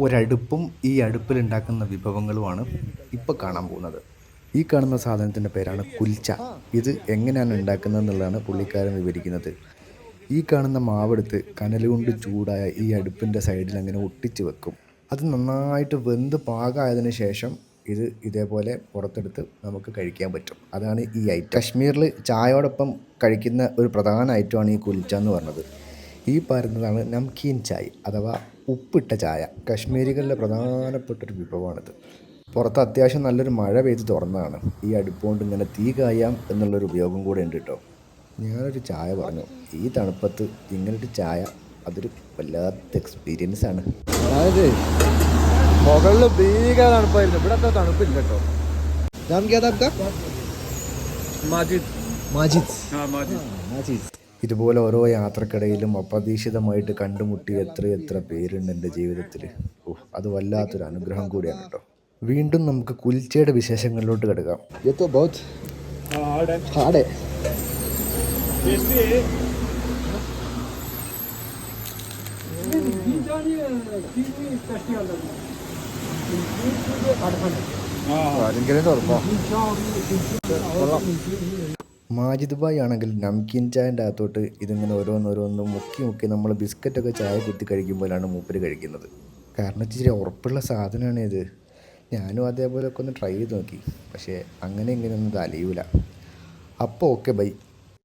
ഒരടുപ്പും ഈ അടുപ്പിൽ ഉണ്ടാക്കുന്ന വിഭവങ്ങളുമാണ് ഇപ്പോൾ കാണാൻ പോകുന്നത്. ഈ കാണുന്ന സാധനത്തിന്റെ പേരാണ് കുൽച്ച. ഇത് എങ്ങനെയാണ് ഉണ്ടാക്കുന്നത് എന്നുള്ളതാണ് പുള്ളിക്കാരൻ വിവരിക്കുന്നത്. ഈ കാണുന്ന മാവെടുത്ത് കനലുകൊണ്ട് ചൂടായ ഈ അടുപ്പിന്റെ സൈഡിൽ അങ്ങനെ ഒട്ടിച്ച് വെക്കും. അത് നന്നായിട്ട് വെന്ത് പാകമായതിനു ശേഷം ഇത് ഇതേപോലെ പുറത്തെടുത്ത് നമുക്ക് കഴിക്കാൻ പറ്റും. അതാണ് ഈ ഐറ്റം കശ്മീരിൽ ചായയോടൊപ്പം കഴിക്കുന്ന ഒരു പ്രധാന ഐറ്റമാണ് ഈ കുൽച്ച എന്ന് പറഞ്ഞത്. ഈ പറയുന്നതാണ് നംകീൻ ചായ് അഥവാ ഉപ്പിട്ട ചായ. കശ്മീരികളിലെ പ്രധാനപ്പെട്ട ഒരു വിഭവമാണിത്. പുറത്ത് അത്യാവശ്യം നല്ലൊരു മഴ പെയ്ത് തുറന്നതാണ്. ഈ അടുപ്പുകൊണ്ട് ഇങ്ങനെ തീ കായാം എന്നുള്ളൊരു ഉപയോഗം കൂടെ ഉണ്ട് കേട്ടോ ഞാനൊരു ചായ പറഞ്ഞു. ഈ തണുപ്പത്ത് ഇങ്ങനൊരു ചായ അതൊരു വല്ലാത്ത എക്സ്പീരിയൻസ് ആണ്. അതായത് മുകളിൽ ഭീകര തണുപ്പായിരുന്നു. ഇവിടെ അത്ര തണുപ്പില്ല കേട്ടോ നാം മാജിദ്. മാജിദ്. മാജിദ്. മാജിദ്. ഇതുപോലെ ഓരോ യാത്രക്കിടയിലും അപ്രതീക്ഷിതമായിട്ട് കണ്ടുമുട്ടിയ എത്ര എത്ര പേരുണ്ട് എന്റെ ജീവിതത്തിൽ. ഓ അത് വല്ലാത്തൊരു അനുഗ്രഹം കൂടിയാണ് കേട്ടോ വീണ്ടും നമുക്ക് കുൽച്ചയുടെ വിശേഷങ്ങളിലോട്ട് കിടക്കാം. എത്തോ ബോത്ത്? ഹാടേ ഭയങ്കര മാജിദ് ഭായ് ആണെങ്കിൽ നംകിൻ ചായന്റെ അകത്തോട്ട് ഇതിങ്ങനെ ഓരോന്നോരോന്നും മുക്കി മുക്കി നമ്മൾ ബിസ്ക്കറ്റൊക്കെ ചായ കുത്തി കഴിക്കുമ്പോഴാണ് മൂപ്പര് കഴിക്കുന്നത്. കാരണം ഇച്ചിരി ഉറപ്പുള്ള സാധനമാണ് ഇത്. ഞാനും അതേപോലെയൊക്കെ ഒന്ന് ട്രൈ ചെയ്ത് നോക്കി. പക്ഷേ അങ്ങനെ ഇങ്ങനെയൊന്നും തലയൂല അപ്പോൾ ഓക്കെ ബൈ